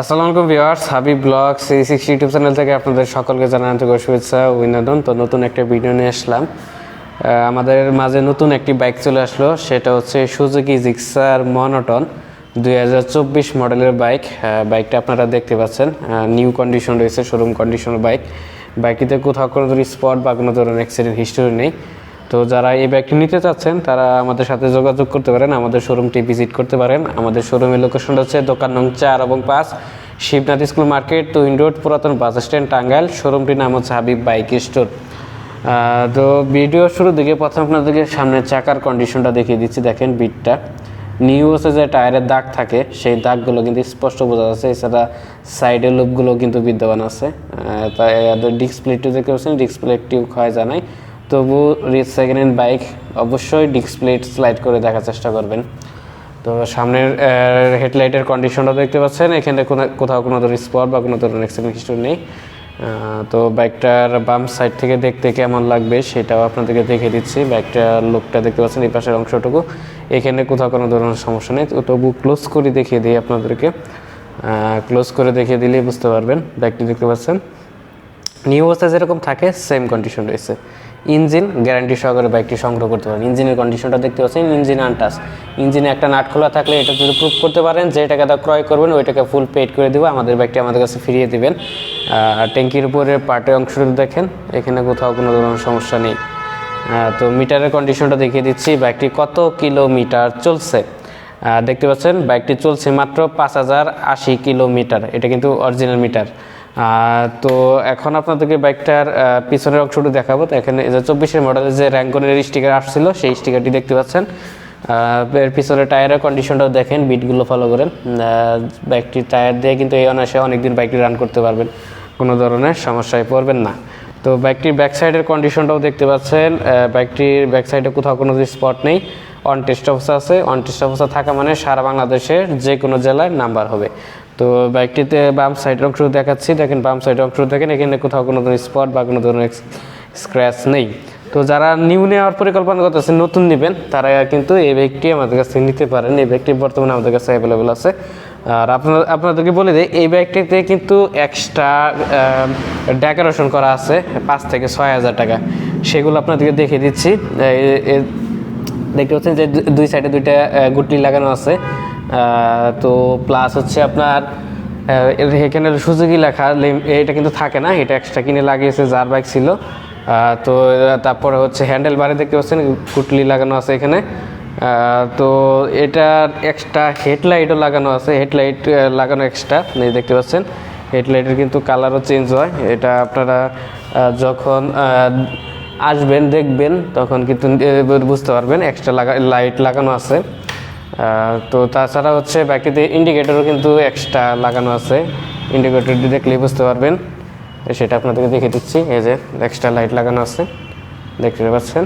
আসসালামু আলাইকুম viewers, Habib blog C sixty YouTube channel থেকে আপনাদের সকলকে জানাই আন্তরিক শুভেচ্ছা অভিনন্দন। তো নতুন একটা ভিডিও নিয়ে আসলাম। আমাদের মাঝে নতুন একটি বাইক চলে আসলো, সেটা হচ্ছে সুজুকি জিক্সার মনোটন দুই হাজার চব্বিশ মডেলের বাইক বাইকটা আপনারা দেখতে পাচ্ছেন। নিউ কন্ডিশন রয়েছে শোরুম কন্ডিশনের বাইক বাইকটিতে কোথাও কোনো ধরনের স্পট বা কোনো ধরনের অ্যাক্সিডেন্ট হিস্টোরি নেই। তো যারা এই বাইকটি নিতে চাচ্ছেন, তারা আমাদের সাথে যোগাযোগ করতে পারেন, আমাদের শোরুমটি ভিজিট করতে পারেন। আমাদের শোরুমের লোকেশন হচ্ছে দোকান নং চার এবং পাঁচ, Shibnath school market twin road পুরাতন বাস স্ট্যান্ড টাঙ্গাইল। শোরুমটির নাম হচ্ছে হাবিব বাইক স্টোর তো ভিডিও শুরুর দিকে প্রথম আপনাদেরকে সামনের চাকার কন্ডিশনটা দেখিয়ে দিচ্ছি, দেখেন বিটটা নিউ হচ্ছে যে টায়ারের দাগ থাকে, সেই দাগগুলো কিন্তু স্পষ্ট বোঝা যাচ্ছে। এছাড়া সাইডের লুপগুলো কিন্তু বিদ্যমান আছে। তাই ডিসপ্লেটিও দেখতে পাচ্ছেন ডিসপ্লেটিও ক্ষয় জানাই তবু রিচ সেকেন্ড হ্যান্ড বাইক অবশ্যই ডিসপ্লেট স্লাইড করে দেখার চেষ্টা করবেন। তো সামনের হেডলাইটের কন্ডিশনটা দেখতে পাচ্ছেন। এখানে কোথাও কোনো ধরনের স্পট বা কোনো ধরনের অ্যাক্সিডেন্ট হিস্টোরি নেই। তো বাইকটার বাম সাইড থেকে দেখতে কেমন লাগবে সেটাও আপনাদেরকে দেখে দিচ্ছি। বাইকটার লুকটা দেখতে পাচ্ছেন এই পাশের অংশটুকু। এখানে কোথাও কোনো ধরনের সমস্যা নেই। তবু ক্লোজ করে দেখিয়ে দিই আপনাদেরকে। ক্লোজ করে দেখিয়ে দিলেই বুঝতে পারবেন। বাইকটি দেখতে পাচ্ছেন। নিউ অবস্থায় যেরকম থাকে সেম কন্ডিশন রয়েছে। ইঞ্জিন গ্যারান্টি সহকারে বাইকটি সংগ্রহ করতে পারেন। ইঞ্জিনের কন্ডিশনটা দেখতে পাচ্ছেন ইঞ্জিন আনটাস ইঞ্জিনে একটা নাট খোলা থাকলে এটা যদি প্রুভ করতে পারেন যে টাকাটা ক্রয় করবেন ওই টাকা ফুল পেড করে দেবো। আমাদের বাইকটি আমাদের কাছে ফিরিয়ে দেবেন। আর ট্যাঙ্কির উপরে পার্টের অংশটা দেখেন। এখানে কোথাও কোনো ধরনের সমস্যা নেই। তো মিটারের কন্ডিশনটা দেখিয়ে দিচ্ছি। বাইকটি কত কিলোমিটার চলছে? দেখতে পাচ্ছেন বাইকটি চলছে মাত্র পাঁচ হাজার আশি কিলোমিটার এটা কিন্তু অরিজিনাল মিটার তো এখন আপনাদেরকে বাইকটার পিছনের অংশটি দেখাবো। তো এখানে চব্বিশের মডেলের যে র্যাঙ্কনের স্টিকার আসছিল, সেই স্টিকারটি দেখতে পাচ্ছেন। এর পিছনে টায়ারের কন্ডিশনটাও দেখেন বিটগুলো ফলো করেন। বাইকটির টায়ার দিয়ে কিন্তু এই অনায়াসে অনেকদিন বাইকটি রান করতে পারবেন। কোনো ধরনের সমস্যায় পড়বেন না। তো বাইকটির ব্যাক সাইডের কন্ডিশনটাও দেখতে পাচ্ছেন। বাইকটির ব্যাক সাইডে কোথাও কোনো স্পট নেই। অন টেস্ট অবস্থা আছে। অন টেস্ট অবস্থা থাকা মানে সারা বাংলাদেশের যে কোনো জেলায় নাম্বার হবে। তো বাইকটিতে বাম সাইডের অংশ দেখাচ্ছি। দেখেন বাম সাইডের অংশ দেখেন, এখানে কোথাও কোনো ধরনের স্পট বা কোনো ধরনের স্ক্র্যাচ নেই। তো যারা নিউ নেওয়ার পরিকল্পনা করতেছে, নতুন নেবেন, তারা কিন্তু এই ব্যাগটি আমাদের কাছে নিতে পারেন। এই বাইকটি বর্তমানে আমাদের কাছে অ্যাভেলেবেল আছে। আর আপনার, আপনাদেরকে বলে দিই, এই বাইকটিতে কিন্তু এক্সট্রা ডেকোরেশন করা আছে, পাঁচ থেকে ছয় হাজার টাকা। সেগুলো আপনাদেরকে দেখিয়ে দিচ্ছি। দেখতে পাচ্ছেন যে দুই সাইডে দুইটা গুটলি লাগানো আছে। তো প্লাস হচ্ছে আপনার এখানে সুযোগী লেখা এটা কিন্তু থাকে না, এটা এক্সট্রা কিনে লাগিয়েছে, যার বাইক ছিল। তো, তারপরে হচ্ছে হ্যান্ডেল বারে দেখতে পাচ্ছেন, কুটলি লাগানো আছে এখানে। তো এটার এক্সট্রা হেডলাইটও লাগানো আছে হেডলাইট লাগানো এক্সট্রা দেখতে পাচ্ছেন। হেডলাইটের কিন্তু কালারও চেঞ্জ হয়। এটা আপনারা যখন আসবেন, দেখবেন, তখন কিন্তু বুঝতে পারবেন এক্সট্রা লাগা লাইট লাগানো আছে। তো তাছাড়া হচ্ছে বাকিতে ইন্ডিকেটরও কিন্তু এক্সট্রা লাগানো আছে। ইন্ডিকেটরটি দেখলেই বুঝতে পারবেন। সেটা আপনাদেরকে দেখে দিচ্ছি। এই যে এক্সট্রা লাইট লাগানো আছে। দেখতে পাচ্ছেন?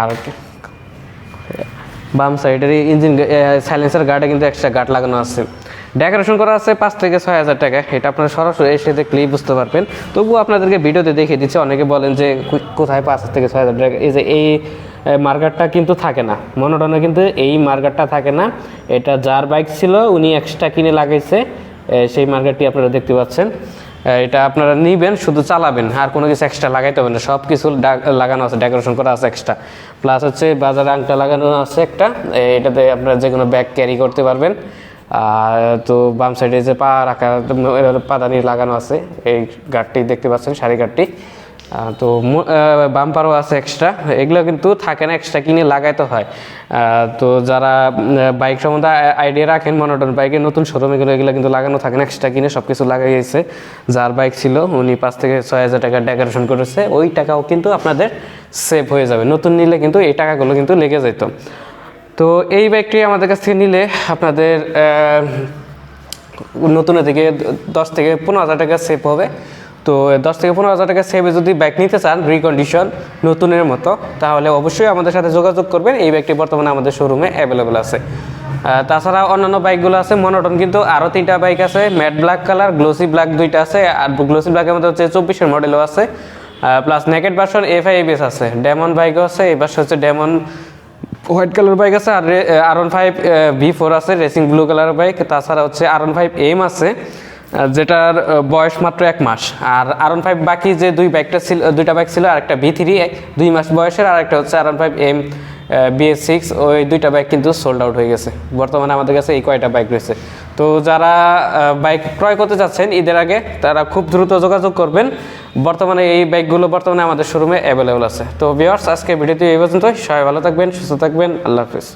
আর বাম সাইডের ইঞ্জিন সাইলেন্সার গার্ডে কিন্তু এক্সট্রা গার্ড লাগানো আছে। ডেকোরেশন করা আছে পাঁচ থেকে ছয় হাজার টাকা। এটা আপনারা সরাসরি এসে দেখলেই বুঝতে পারবেন। তবুও আপনাদেরকে ভিডিওতে দেখিয়ে দিচ্ছে। অনেকে বলেন যে কোথায় পাঁচ হাজার থেকে ছয় হাজার টাকা? এই যে এই মার্কারটা কিন্তু থাকে না। মনোটনে কিন্তু এই মার্কারটা থাকে না। এটা যার বাইক ছিল, উনি এক্সট্রা কিনে লাগাইছে। সেই মার্কারটি আপনারা দেখতে পাচ্ছেন। এটা আপনারা নিবেন, শুধু চালাবেন, আর কোনো কিছু এক্সট্রা লাগাইতে হবে না। সব কিছু লাগানো আছে ডেকোরেশন করা আছে এক্সট্রা প্লাস হচ্ছে বাজারে আংটা লাগানো আছে একটা। এটাতে আপনারা যে কোনো ব্যাগ ক্যারি করতে পারবেন। তো বাম সাইডে যে পা রাখা পাদানি লাগানো আছে। এই গাড়টি দেখতে পাচ্ছেন শাড়ি গাড়টি। তো বাম্পারও আছে এক্সট্রা এগুলো কিন্তু থাকে না এক্সট্রা কিনে লাগাইতে হয়। তো যারা বাইক সম্বন্ধে আইডিয়া রাখেন মনোটন বাইকের নতুন শোরুম এগুলো এগুলো কিন্তু লাগানো থাকে না এক্সট্রা কিনে সব কিছু লাগাইছে। যার বাইক ছিল উনি পাঁচ থেকে ছয় হাজার টাকা ডেকোরেশন করেছে ওই টাকাও কিন্তু আপনাদের সেভ হয়ে যাবে। নতুন নিলে কিন্তু এই টাকাগুলো কিন্তু লেগে যেত তো এই বাইকটি আমাদের কাছ থেকে নিলে আপনাদের আহ, নতুনের থেকে দশ থেকে পনেরো হাজার টাকা সেভ হবে। তো দশ থেকে পনেরো হাজার টাকা সেভে যদি বাইক নিতে চান রিকন্ডিশন নতুনের মতো, তাহলে অবশ্যই আমাদের সাথে যোগাযোগ করবেন। এই বাইকটি বর্তমানে আমাদের শোরুমে অ্যাভেলেবেল আছে। তাছাড়া অন্যান্য বাইকগুলো আছে মনোটন কিন্তু আরও তিনটা বাইক আছে। Matte black colour glossy black দুইটা আছে, আর গ্লোসি ব্ল্যাকের মধ্যে হচ্ছে চব্বিশের মডেলও আছে। Plus naked version F I ABS আছে। ডেমন বাইকও আছে, এই পাশে হচ্ছে ডেমন হোয়াইট কালার বাইক আছে, আর R one five V four আছে রেসিং ব্লু কালারের বাইক তাছাড়া হচ্ছে আর ওয়ান ফাইভ এম আছে। যেটার বয়স মাত্র এক মাস। আর আর ফাইভ বাকি যে দুই বাইকটা ছিল দুইটা বাইক ছিল, আরেকটা ভি থ্রি দুই মাস বয়সের আর একটা হচ্ছে R five M BS six ওই দুইটা বাইক কিন্তু সোল্ড আউট হয়ে গেছে। বর্তমানে আমাদের কাছে এই কয়টা বাইক রয়েছে। তো যারা বাইক ক্রয় করতে যাচ্ছেন ঈদের আগে, তারা খুব দ্রুত যোগাযোগ করবেন। বর্তমানে এই বাইকগুলো বর্তমানে আমাদের শোরুমে অ্যাভেলেবল আছে। তো ভিওয়ার্স আজকে ভিডিওটি এই পর্যন্ত সবাই ভালো থাকবেন, সুস্থ থাকবেন। আল্লাহ হাফিজ।